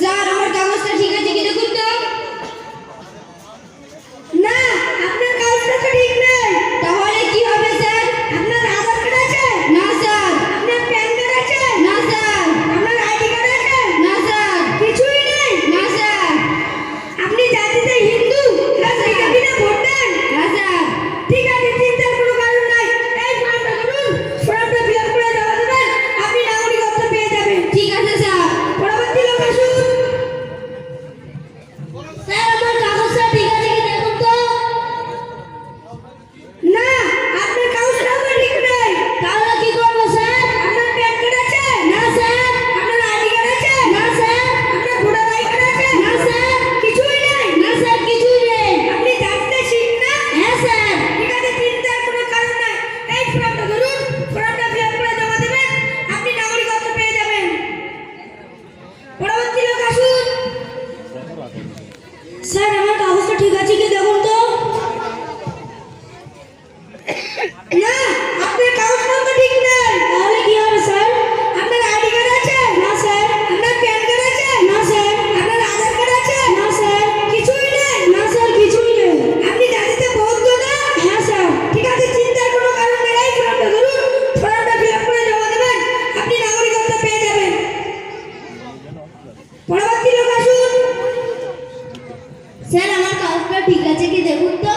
Sir আমার কাগজটা ঠিক আছে কি দেখুন পরবর্তী লোক আসুন। স্যার আমার কাগজটা ঠিক আছে কি দেখুন তো? স্যার আমার কাজটা ঠিক আছে কি দেখুন তো?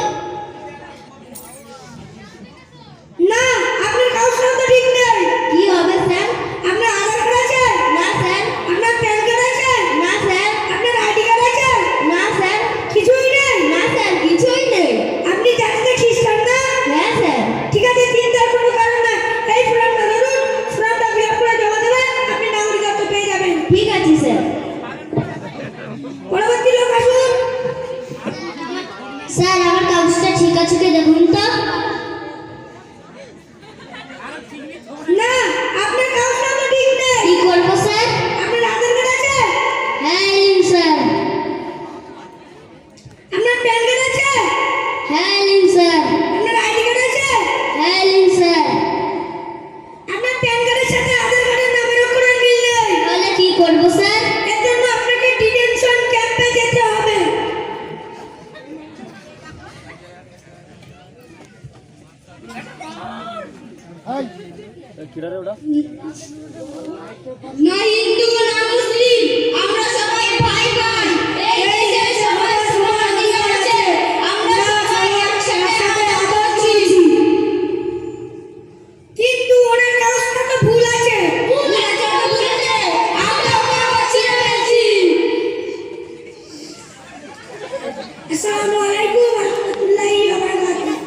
করব স্যার? এজন্য আপনাকে ডিটেনশন ক্যাম্পে যেতে হবে। না হিন্দু না মুসলিম আমরা সবাই ভাই ভাই। Samuel.